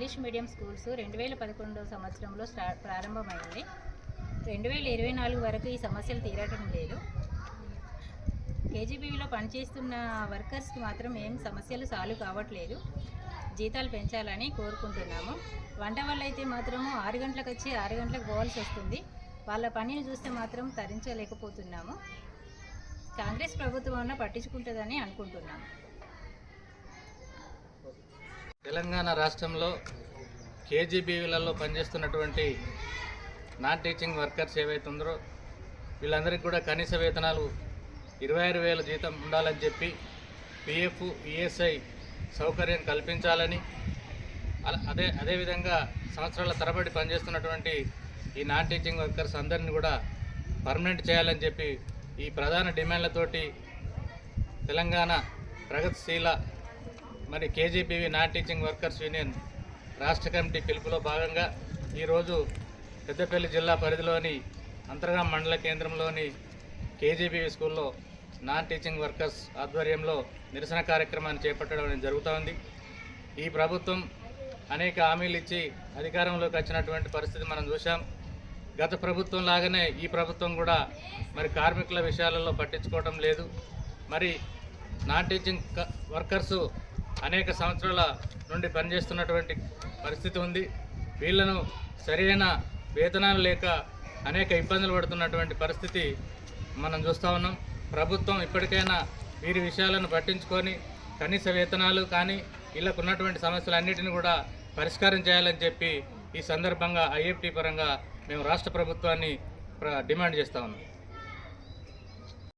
English medium schools రెండు వేల పదకొండవ సంవత్సరంలో స్టార్ట్ ప్రారంభమైంది రెండు వేల ఇరవై నాలుగు వరకు ఈ సమస్యలు తీరటం లేదు. కేజీబీలో పనిచేస్తున్న వర్కర్స్కి మాత్రం ఏం సమస్యలు సాల్వ్ కావట్లేదు. జీతాలు పెంచాలని కోరుకుంటున్నాము. వంట వల్ల అయితే మాత్రము ఆరు గంటలకు వచ్చి ఆరు గంటలకు పోవాల్సి వస్తుంది. వాళ్ళ పనిని చూస్తే మాత్రం తరించలేకపోతున్నాము. కాంగ్రెస్ ప్రభుత్వం పట్టించుకుంటుందని అనుకుంటున్నాము. తెలంగాణ రాష్ట్రంలో కేజీబీవీలలో పనిచేస్తున్నటువంటి నాన్ టీచింగ్ వర్కర్స్ ఏవైతే ఉందరో వీళ్ళందరికీ కూడా కనీస వేతనాలు ఇరవై ఆరు వేల జీతం ఉండాలని చెప్పి పిఎఫ్ ఈఎస్ఐ సౌకర్యం కల్పించాలని అదే అదేవిధంగా సంవత్సరాల తరబడి పనిచేస్తున్నటువంటి ఈ నాన్ టీచింగ్ వర్కర్స్ అందరిని కూడా పర్మనెంట్ చేయాలని చెప్పి ఈ ప్రధాన డిమాండ్లతోటి తెలంగాణ ప్రగతిశీల మరి KGBV non teaching workers union రాష్ట్ర కమిటీ పిలుపులో భాగంగా ఈరోజు పెద్దపల్లి జిల్లా పరిధిలోని అంతర్గా మండల కేంద్రంలోని కేజీబీవీ స్కూల్లో నాన్ టీచింగ్ వర్కర్స్ ఆధ్వర్యంలో నిరసన కార్యక్రమాన్ని చేపట్టడం అనేది జరుగుతూ ఉంది. ఈ ప్రభుత్వం అనేక హామీలు ఇచ్చి అధికారంలోకి వచ్చినటువంటి పరిస్థితి మనం చూసాం గత ప్రభుత్వం లాగానే ఈ ప్రభుత్వం కూడా మరి కార్మికుల విషయాలలో పట్టించుకోవడం లేదు. మరి నాన్ టీచింగ్ క- వర్కర్సు అనేక సంవత్సరాల నుండి పనిచేస్తున్నటువంటి పరిస్థితి ఉంది. వీళ్ళను సరైన వేతనాలు లేక అనేక ఇబ్బందులు పడుతున్నటువంటి పరిస్థితి మనం చూస్తూ ఉన్నాం. ప్రభుత్వం ఇప్పటికైనా వీరి విషయాలను పట్టించుకొని కనీస వేతనాలు కానీ వీళ్ళకు ఉన్నటువంటి సమస్యలన్నిటిని కూడా పరిష్కారం చేయాలని చెప్పి ఈ సందర్భంగా ఐఎఫ్టీ పరంగా మేము రాష్ట్ర ప్రభుత్వాన్ని డిమాండ్ చేస్తూ ఉన్నాం.